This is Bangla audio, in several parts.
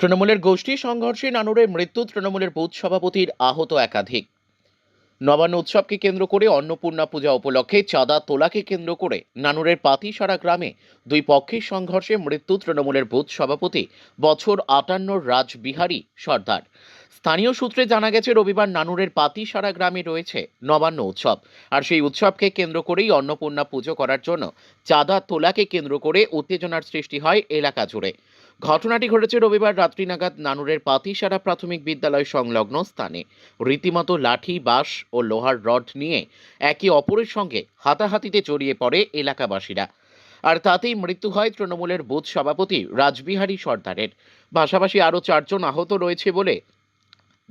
তৃণমূলের গোষ্ঠী সংঘর্ষে নানুরে মৃত্যু, তৃণমূলের বুথ সভাপতির আহত একাধিক। নবান্ন উৎসবকে কেন্দ্র করে অন্নপূর্ণা পূজা উপলক্ষে চাঁদা তোলাকে কেন্দ্র করে নানুরের পাতিসারা গ্রামে দুই পক্ষের সংঘর্ষে মৃত্যু, তৃণমূলের বুথ সভাপতি বছর আটান্নর রাজবিহারী সর্দার। স্থানীয় সূত্রে জানা গেছে, রবিবার নানুরের পাতিসারা গ্রামে রয়েছে নবান্ন উৎসব। আর সেই উৎসবকে কেন্দ্র করেই অন্নপূর্ণা পুজো করার জন্য চাঁদা তোলাকে কেন্দ্র করে উত্তেজনার সৃষ্টি হয় এলাকা জুড়ে। ঘটনাটি ঘটেছে রবিবার রাত্রি নাগাদ নানুরের পাতিসারা প্রাথমিক বিদ্যালয় সংলগ্ন স্থানে। রীতিমতো লাঠি, বাঁশ ও লোহার রড নিয়ে একে অপরের সঙ্গে হাতাহাতিতে জড়িয়ে পড়ে এলাকাবাসীরা। আর তাতেই মৃত্যু হয় তৃণমূলের বুথ সভাপতি রাজবিহারী সর্দারের। পাশাপাশি আরও চারজন আহত রয়েছে বলে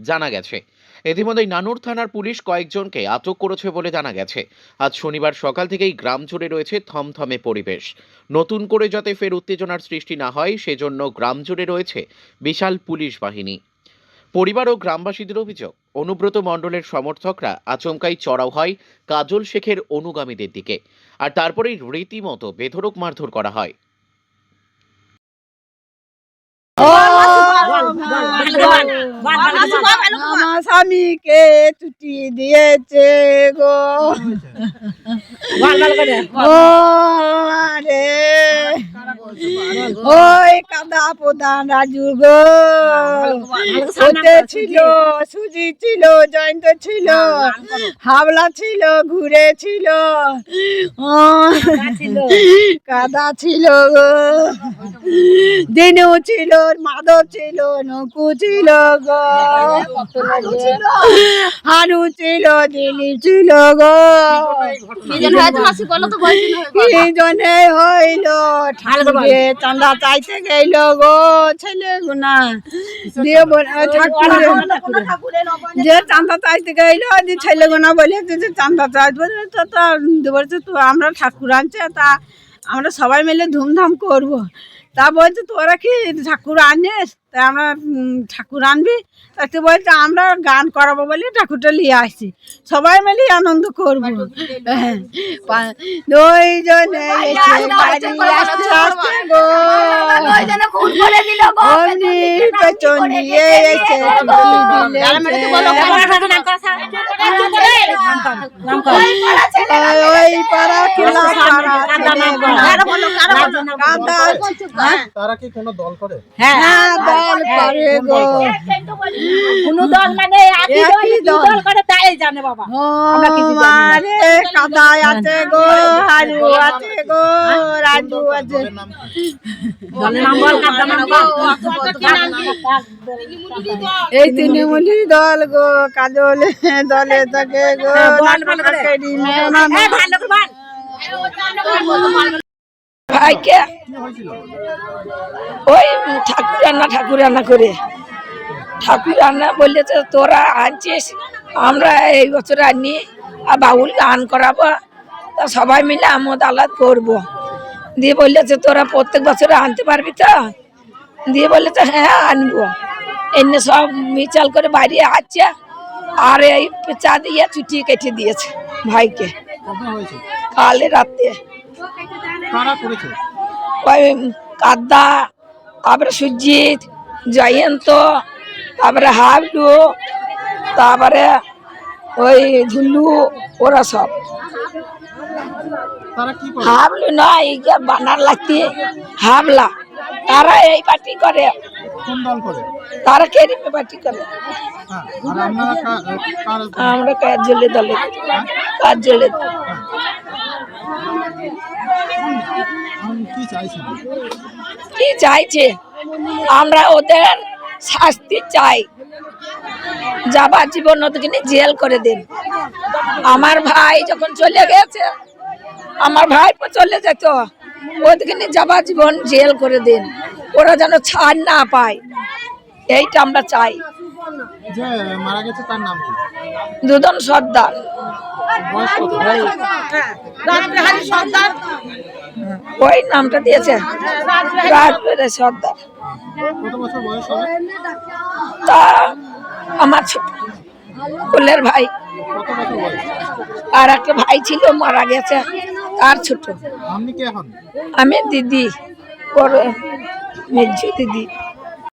জানা গেছে। ইতিমধ্যে নানুর থানার পুলিশ কয়েকজনকে আটক করেছে বলে জানা গেছে। আজ শনিবার সকাল থেকেই গ্রাম জুড়ে রয়েছে থমথমে পরিবেশ। নতুন করে যাতে ফের উত্তেজনার সৃষ্টি না হয়, সেজন্য গ্রাম জুড়ে রয়েছে বিশাল পুলিশ বাহিনী। পরিবার ও গ্রামবাসীদের অভিযোগ, অনুব্রত মণ্ডলের সমর্থকরা আচমকাই চড়াও হয় কাজল শেখের অনুগামীদের দিকে। আর তারপরেই রীতিমতো বেধড়ক মারধর করা হয়। স্বামীকে ছুটি দিয়েছে ওই কাদা প্রধান রাজু গো ছিল সুজি ছিল, জয়ন্ত ছিল, হাবলা ছিল, ঘুরে ছিল, কাদা ছিল গো। দিনু ছিল মাধব ছিল নকু ছিল গো। হানু ছিল দিলীপ ছিল গো। কি জনে হইল ঠাকুরে চাঁদা চাইতে গেল গো ছেলে গুনা। দিয়ে ঠাকুরে যে চাঁদা চাইতে গেল যে ছেলে গুনা বলে যে চাঁদা চাইতে তো আমরা ঠাকুর আনছে তা আমরা সবাই মিলে ধুমধাম করব। তা বলছে তোরা কি ঠাকুর আনিস তা আমরা ঠাকুর আনবি? তা তুই বলছে আমরা গান করাবো বলে ঠাকুরটা নিয়ে আসছি। সবাই মিলে আনন্দ করব। হ্যাঁ। ওই পাড়া খোলা গোনা। হ্যাঁ, তারা কি কোনো দল করে? হ্যাঁ। দল করে গো কোন দল মানে একই দল দল। দল করে তাই জানে বাবা। ও মারে কাদায় আছে গো হারু আছে গো রাজু আছে। দলের নাম কি? বল কার নাম বল? এই তৃণমূলী দল গো কাজল দলে থাকে গো করে। ভালো করে ভাইকে। ওই ঠাকুর রান্না ঠাকুর রান্না করে। ঠাকুর রান্না বললেছে তোরা আনছিস আমরা এই বছর আনি আর বাউল গান করাবো। তা সবাই মিলে আমোদ আলাদ করব। দিয়ে বললেছে তোরা প্রত্যেক বছর আনতে পারবি তো? দিয়ে বললে তো হ্যাঁ আনব। এমনি সব মিচাল করে বাইরে আসছে আর এই চা দিয়ে চুটি কেটে দিয়েছে ভাইকে। কালে রাতে। কারা করেছে? ওই কাদা তারপরে সুজিত জয়ন্ত তারপরে হাবলু তারপরে ওই ঝুল্লু ওরা সব। হাবলু নয় বানার লাগতে হাবলা। তারা এই পার্টি করে। তারা কেরিমে পার্টি করে। হ্যাঁ আমরা কাজ জলে দলে কাজ জলে কি চাইছে? আমরা ওদের শাস্তি চাই। যাবার জীবন ওদেরকে জেল করে দিন। আমার ভাই যখন চলে গেছে আমার ভাই তো চলে যেত ওদেরকে যাবার জীবন জেল করে দিন। ওরা যেন ছাড় না পায়। এইটা আমরা চাই। যে মারা গেছে তার নাম দুদন সর্দার। কত? ওই নামটা দিয়েছে। রাজবেড়ে সর্দার তা আমার ছোট কোলের ভাই। আর একটা ভাই ছিল মারা গেছে তার ছোট। আমি দিদি দিদি।